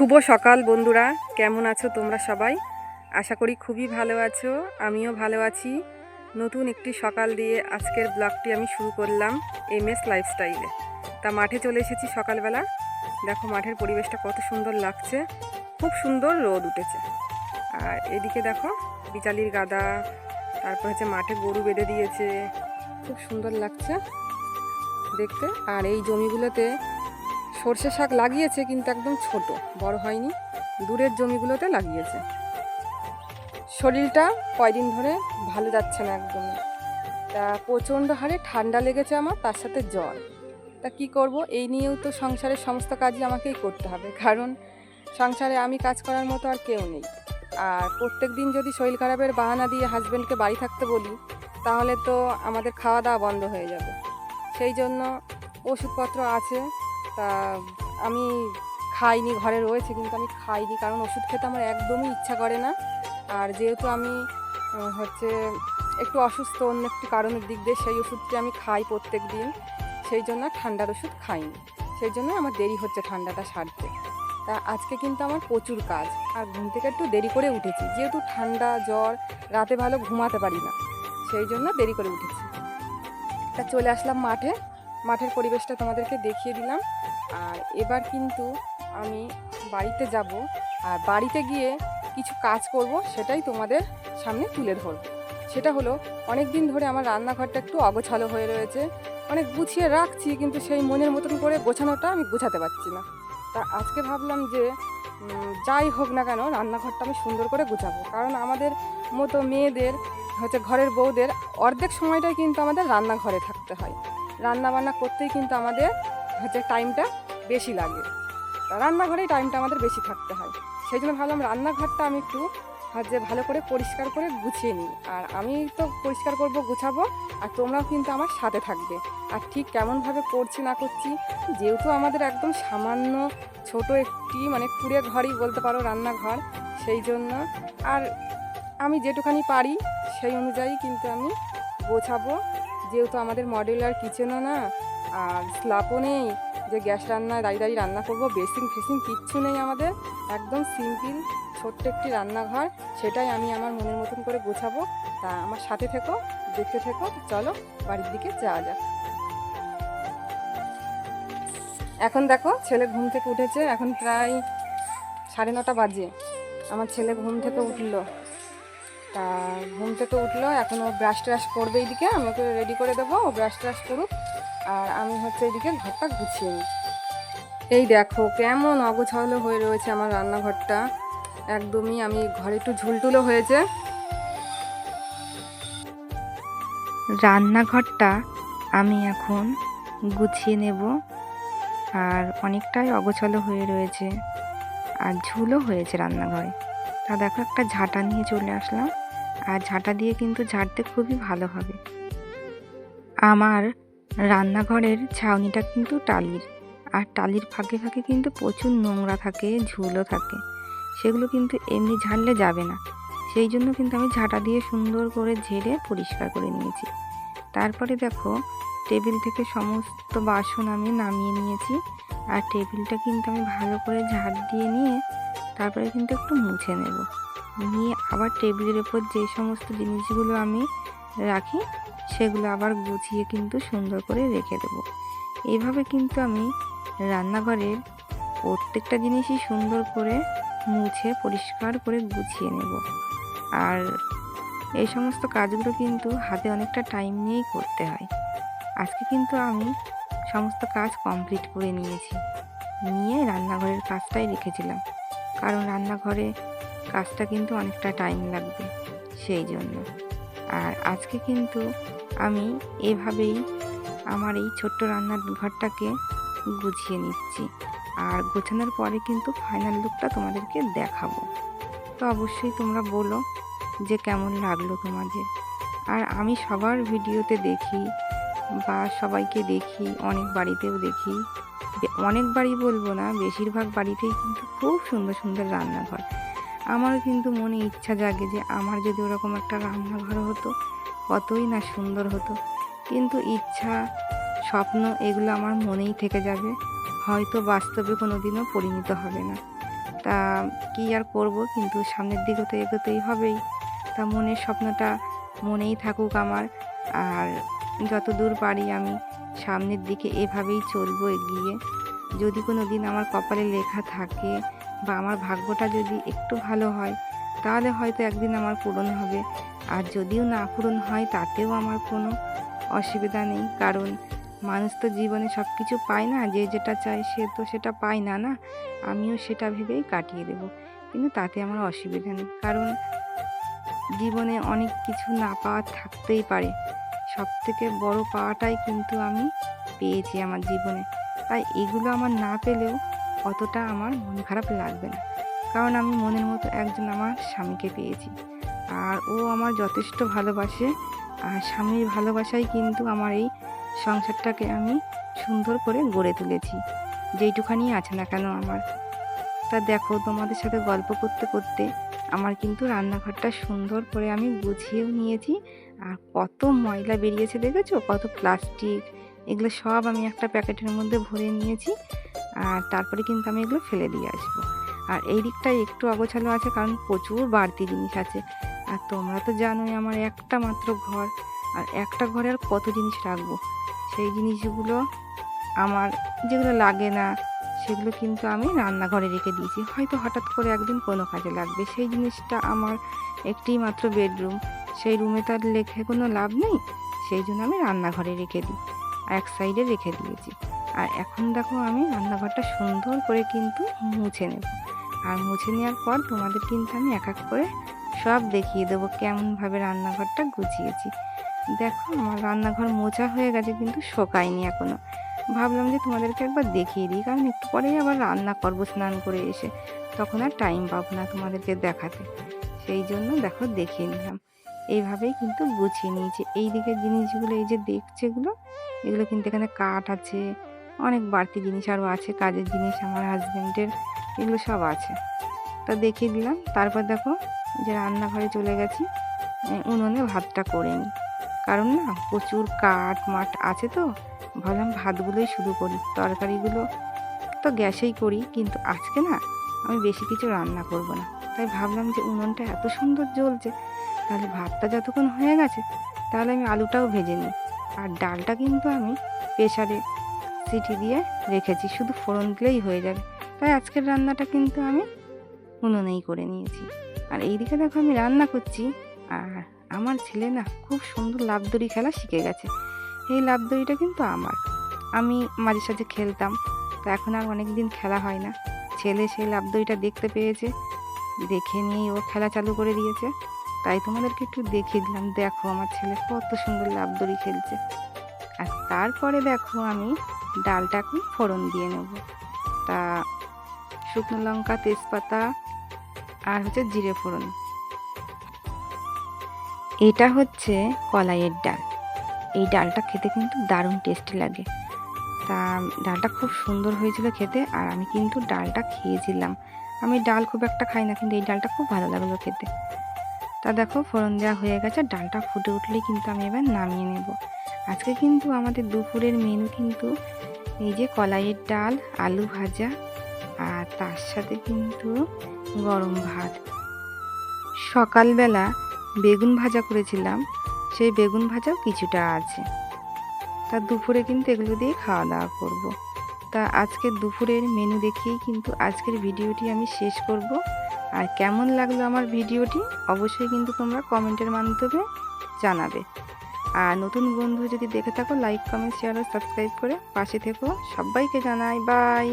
শুভ সকাল বন্ধুরা, কেমন আছো তোমরা সবাই? আশা করি খুবই ভালো আছো, আমিও ভালো আছি। নতুন একটি সকাল দিয়ে আজকের ব্লগটি আমি শুরু করলাম এম এস লাইফস্টাইলে তা মাঠে চলে এসেছি সকালবেলা। দেখো মাঠের পরিবেশটা কত সুন্দর লাগছে, খুব সুন্দর রোদ উঠেছে। আর এদিকে দেখো বিচালির গাদা, তারপর হচ্ছে মাঠে গরু বেঁধে দিয়েছে, খুব সুন্দর লাগছে দেখতে। আর এই জমিগুলোতে সর্ষে শাক লাগিয়েছে, কিন্তু একদম ছোট, বড় হয়নি। দূরের জমিগুলোতে লাগিয়েছে। শরীরটা কয়দিন ধরে ভালো যাচ্ছে না একদম। তা প্রচণ্ড হারে ঠান্ডা লেগেছে আমার, তার সাথে জ্বর তা কি করব? এই নিয়েও তো সংসারের সমস্ত কাজই আমাকেই করতে হবে, কারণ সংসারে আমি কাজ করার মতো আর কেউ নেই। আর প্রত্যেক দিন যদি শরীর খারাপের বাহানা দিয়ে হাজব্যান্ডকে বাড়ি থাকতে বলি, তাহলে তো আমাদের খাওয়া দাওয়া বন্ধ হয়ে যাবে। সেই জন্য ওষুধপত্র আছে তা আমি খাইনি, ঘরে রয়েছে কিন্তু আমি খাইনি কারণ ওষুধ খেতে আমার একদমই ইচ্ছা করে না। আর যেহেতু আমি হচ্ছে একটু অসুস্থ, অন্য একটু কারণের দিক দিয়ে সেই ওষুধটি আমি খাই প্রত্যেক দিন সেই জন্য ঠান্ডার ওষুধ খাইনি। সেই জন্য আমার দেরি হচ্ছে ঠান্ডাটা সারতে। তা আজকে কিন্তু আমার প্রচুর কাজ, আর ঘুম থেকে একটু দেরি করে উঠেছি। যেহেতু ঠান্ডা, জ্বর, রাতে ভালো ঘুমাতে পারি না, সেই জন্য দেরি করে উঠেছি। তা চলে আসলাম মাঠে মাঠের পরিবেশটা তোমাদেরকে দেখিয়ে দিলাম। আর এবার কিন্তু আমি বাড়িতে যাব আর বাড়িতে গিয়ে কিছু কাজ করব, সেটাই তোমাদের সামনে তুলে ধরব। সেটা হলো অনেক দিন ধরে আমার রান্নাঘরটা একটু অগোছালো হয়ে রয়েছে। অনেক গুছিয়ে রাখছি, কিন্তু সেই মনের মতন করে গোছানোটা আমি গোছাতে পারছি না। তা আজকে ভাবলাম যে যাই হোক না কেন রান্নাঘরটা আমি সুন্দর করে গোছাবো। কারণ আমাদের মতো মেয়েদের, হচ্ছে ঘরের বউদের অর্ধেক সময়টাই কিন্তু আমাদের রান্নাঘরে থাকতে হয়। রান্না বান্না করতেই কিন্তু আমাদের হচ্ছে টাইমটা বেশি লাগে। রান্নাঘরেই টাইমটা আমাদের বেশি থাকতে হয়। সেই জন্য ভাবলাম রান্নাঘরটা আমি একটু হচ্ছে ভালো করে পরিষ্কার করে গুছিয়ে নিই। আর আমি তো পরিষ্কার করব, গুছাবো, আর তোমরাও কিন্তু আমার সাথে থাকবে। আর ঠিক কেমনভাবে করছি না করছি, যেহেতু আমাদের একদম সামান্য ছোট একটি মানে কুড়ে ঘরই বলতে পারো রান্নাঘর, সেই জন্য আর আমি যেটুখানি পারি সেই অনুযায়ী কিন্তু আমি গোছাবো। যেহেতু আমাদের মডেলার কিচেনও না, আর স্লাপও নেই, যে গ্যাস রান্নায় দাঁড়িয়ে দাঁড়িয়ে রান্না করব বেসিং ফেসিং কিচ্ছু নেই আমাদের, একদম সিম্পল ছোট্ট একটি রান্নাঘর, সেটাই আমি আমার মনের মতন করে গোছাবো। তা আমার সাথে থেকো, দেখতে থেকো, চলো বাড়ির দিকে যাওয়া যাক। এখন দেখো, ছেলে ঘুম থেকে উঠেছে, এখন প্রায় সাড়ে নটা বাজে। আমার ছেলে ঘুম থেকে উঠল। তা ঘুম থেকে উঠল, এখন ও ব্রাশ ট্রাশ করবে এইদিকে আমি ওকে রেডি করে দেবো, ও ব্রাশ ট্রাশ করুক। আর আমি হচ্ছে এইদিকে ঘরটা গুছিয়ে নিই। এই দেখো, কেমন অগোছালো হয়ে রয়েছে আমার রান্নাঘরটা। একদমই আমি ঘরে একটু ঝুলটুলো হয়েছে। রান্নাঘরটা আমি এখন গুছিয়ে নেব, আর অনেকটাই অগোছালো হয়ে রয়েছে, আর ঝুলও হয়েছে রান্নাঘরে। তা দেখো একটা ঝাঁটা নিয়ে চলে আসলাম। আর ঝাঁটা দিয়ে কিন্তু ঝাড়তে খুবই ভালো হবে। আমার রান্নাঘরের ছাউনিটা কিন্তু টালির। আর টালির ফাঁকে ফাঁকে কিন্তু প্রচুর নোংরা থাকে, ঝুলও থাকে। সেগুলো কিন্তু এমনি ঝাড়লে যাবে না। সেই জন্য কিন্তু আমি ঝাঁটা দিয়ে সুন্দর করে ঝেড়ে পরিষ্কার করে নিয়েছি। তারপরে দেখো, টেবিল থেকে সমস্ত বাসন আমি নামিয়ে নিয়েছি। আর টেবিলটা কিন্তু আমি ভালো করে ঝাড় দিয়ে নিয়ে তারপরে কিন্তু একটু মুছে নেব। নিয়ে আবার টেবিলের ওপর যে সমস্ত জিনিসগুলো আমি রাখি, সেগুলো আবার গুছিয়ে কিন্তু সুন্দর করে রেখে দেবো। এইভাবে কিন্তু আমি রান্নাঘরের প্রত্যেকটা জিনিসই সুন্দর করে মুছে, পরিষ্কার করে গুছিয়ে নেব। আর এই সমস্ত কাজগুলো কিন্তু হাতে অনেকটা টাইম নিয়েই করতে হয়। আজকে কিন্তু আমি সমস্ত কাজ কমপ্লিট করে নিয়েছি। নিয়ে রান্নাঘরের কাজটাই রেখেছিলাম। কারণ রান্নাঘরে কাজটা কিন্তু অনেকটা টাইম লাগবে, সেই জন্য। আর আজকে কিন্তু আমি এভাবেই আমার এই ছোট্ট রান্নার ঘরটাকে গুছিয়ে নিচ্ছি। আর গোছানোর পরে কিন্তু ফাইনাল লুকটা তোমাদেরকে দেখাবো। তো অবশ্যই তোমরা বলো যে কেমন লাগল তোমাদের। আর আমি সবার ভিডিওতে দেখি বা সবাইকে দেখি, অনেক বাড়িতেও দেখি। অনেক বাড়ি বলব না, বেশিরভাগ বাড়িতেই কিন্তু খুব সুন্দর সুন্দর রান্নাঘর। আমারও কিন্তু মনে ইচ্ছা জাগে যে আমার যদি ওরকম একটা রান্নাঘর হতো, কতই না সুন্দর হতো। কিন্তু ইচ্ছা, স্বপ্ন, এগুলো আমার মনেই থেকে যাবে। হয়তো বাস্তবে কোনো দিনও পরিণত হবে না। তা কি আর করব, কিন্তু সামনের দিকে তো এগোতেই হবেই। তা মনের স্বপ্নটা মনেই থাকুক আমার। আর যত দূর পারি আমি সামনের দিকে এভাবেই চলবো, এগিয়ে। যদি কোনো দিন আমার কপালে লেখা থাকে বা আমার ভাগ্যটা যদি একটু ভালো হয়, তাহলে হয়তো একদিন আমার পূরণ হবে। আর যদিও না পূরণ হয়, তাতেও আমার কোনো অসুবিধা নেই। কারণ মানুষ তো জীবনে সব কিছু পায় না, যে যেটা চায় সে তো সেটা পায় না না? আমিও সেটা ভেবেই কাটিয়ে দেব। কিন্তু তাতে আমার অসুবিধা নেই। কারণ জীবনে অনেক কিছু না পাওয়ার থাকতেই পারে। সব থেকে বড় পাওয়াটাই কিন্তু আমি পেয়েছি আমার জীবনে। তাই এগুলো আমার না পেলেও অতটা আমার মন খারাপ লাগবে না। কারণ আমি মনের মতো একজন আমার স্বামীকে পেয়েছি। আর ও আমার যথেষ্ট ভালোবাসে। আর স্বামীর ভালোবাসাই কিন্তু আমার এই সংসারটাকে আমি সুন্দর করে গড়ে তুলেছি। যেইটুখানি আছে না কেন আমার। তা দেখো তোমাদের সাথে গল্প করতে করতে আমার কিন্তু রান্নাঘরটা সুন্দর করে আমি গুছিয়েও নিয়েছি। আর কত ময়লা বেরিয়েছে দেখেছ? কত প্লাস্টিক, এগুলো সব আমি একটা প্যাকেটের মধ্যে ভরে নিয়েছি। আর তারপরে কিন্তু আমি এগুলো ফেলে দিয়ে আসব। আর এই দিকটায় একটু অগোছালো আছে কারণ প্রচুর বাড়তি জিনিস আছে। আর তোমরা তো জানোই আমার একটা মাত্র ঘর। আর একটা ঘরে আর কত জিনিস রাখব? সেই জিনিসগুলো আমার যেগুলো লাগে না সেগুলো কিন্তু আমি রান্নাঘরে রেখে দিয়েছি। হয়তো হঠাৎ করে একদিন কোনো কাজে লাগবে। সেই জিনিসটা আমার একটি মাত্র বেডরুম। সেই রুমে তার লেখে কোনো লাভ নেই। সেই জন্য আমি রান্নাঘরে রেখে দিই। এক সাইডে রেখে দিয়েছি। আর এখন দেখো আমি রান্নাঘরটা সুন্দর করে কিন্তু মুছে নেব। আর মুছে নেওয়ার পর তোমাদের কিন্তু আমি এক এক করে সব দেখিয়ে দেবো কেমনভাবে রান্নাঘরটা গুছিয়েছি। দেখো আমার রান্নাঘর মোছা হয়ে গেছে কিন্তু শোকায়নি এখনও। ভাবলাম যে তোমাদেরকে একবার দেখিয়ে দিই, কারণ একটু পরেই আবার রান্না করব, স্নান করে এসে। তখন আর টাইম পাবো না তোমাদেরকে দেখাতে। সেই জন্য দেখো দেখিয়ে নিলাম। এইভাবেই কিন্তু গুছিয়ে নিয়েছি। এই দিকের জিনিসগুলো, এই যে দেখছে এগুলো এগুলো কিন্তু এখানে কাঠ আছে, অনেক বাড়তি জিনিস আরও আছে, কাজের জিনিস আমার হাজব্যান্ডের এগুলো সব আছে। তা দেখিয়ে দিলাম। তারপর দেখো যে রান্নাঘরে চলে গেছি। উনুনে ভাতটা করে নিই। কারণ না, প্রচুর কাঠ মাঠ আছে তো ভাবলাম ভাতগুলোই শুরু করি, তরকারিগুলো তো গ্যাসেই করি, কিন্তু আজকে না আমি বেশি কিছু রান্না করব না। তাই ভাবলাম যে উনুনটা এত সুন্দর জ্বলছে, তাহলে ভাতটা যতক্ষণ হয়ে গেছে, তাহলে আমি আলুটাও ভেজে নিই। আর ডালটা কিন্তু আমি প্রেশারে সিটি দিয়ে রেখেছি, শুধু ফোড়ন দিলেই হয়ে যাবে। তাই আজকের রান্নাটা কিন্তু আমি উনুনেই করে নিয়েছি। আর এইদিকে দেখো আমি রান্না করছি, আর আমার ছেলে না খুব সুন্দর লাভদড়ি খেলা শিখে গেছে। এই লাভদড়িটা কিন্তু আমার। আমি মাঝে সাঝে খেলতাম, তো এখন আর অনেক দিন খেলা হয় না। ছেলে সেই লাভদড়িটা দেখতে পেয়েছে, দেখে নিয়েই ও খেলা চালু করে দিয়েছে। তাই তোমাদেরকে একটু দেখিয়ে দিলাম, দেখো আমার ছেলে কত সুন্দর লাভদড়ি খেলছে। আর তারপরে দেখো আমি ডালটা এখন ফোড়ন দিয়ে নেব। তা শুকনো লঙ্কা, তেজপাতা আর হচ্ছে জিরে ফোড়ন। এটা হচ্ছে কলাইয়ের ডাল। এই ডালটা খেতে কিন্তু দারুণ টেস্টি লাগে। তা, ডালটা খুব সুন্দর হয়েছিল খেতে আর আমি কিন্তু ডালটা খেয়েছিলাম। আমি ডাল খুব একটা খাই না, কিন্তু এই ডালটা খুব ভালো লাগল খেতে। তা দেখো, ফোড়ন দেওয়া হয়ে গেছে, ডালটা ফুটে উঠলেই কিন্তু আমি এবার নামিয়ে নেব। আজকে কিন্তু আমাদের দুপুরের মেনু কিন্তু এই যে কলাইয়ের ডাল, আলু ভাজা আর তার সাথে কিন্তু গরম ভাত। সকালবেলা বেগুন ভাজা করেছিলাম সেই বেগুন ভাজাও কিছুটা আছে। তা দুপুরে কিন্তু এগুলো দিয়ে খাওয়া দাওয়া করব। তা আজকে দুপুরের মেনু দেখিয়েই কিন্তু আজকের ভিডিওটি আমি শেষ করব। আর কেমন লাগল আমার ভিডিওটি অবশ্যই কিন্তু তোমরা কমেন্টের মাধ্যমে জানাবে। আর নতুন বন্ধু যদি দেখে থাকো লাইক কমেন্ট শেয়ার ও সাবস্ক্রাইব করে পাশে থেকো। সবাইকে জানাই বাই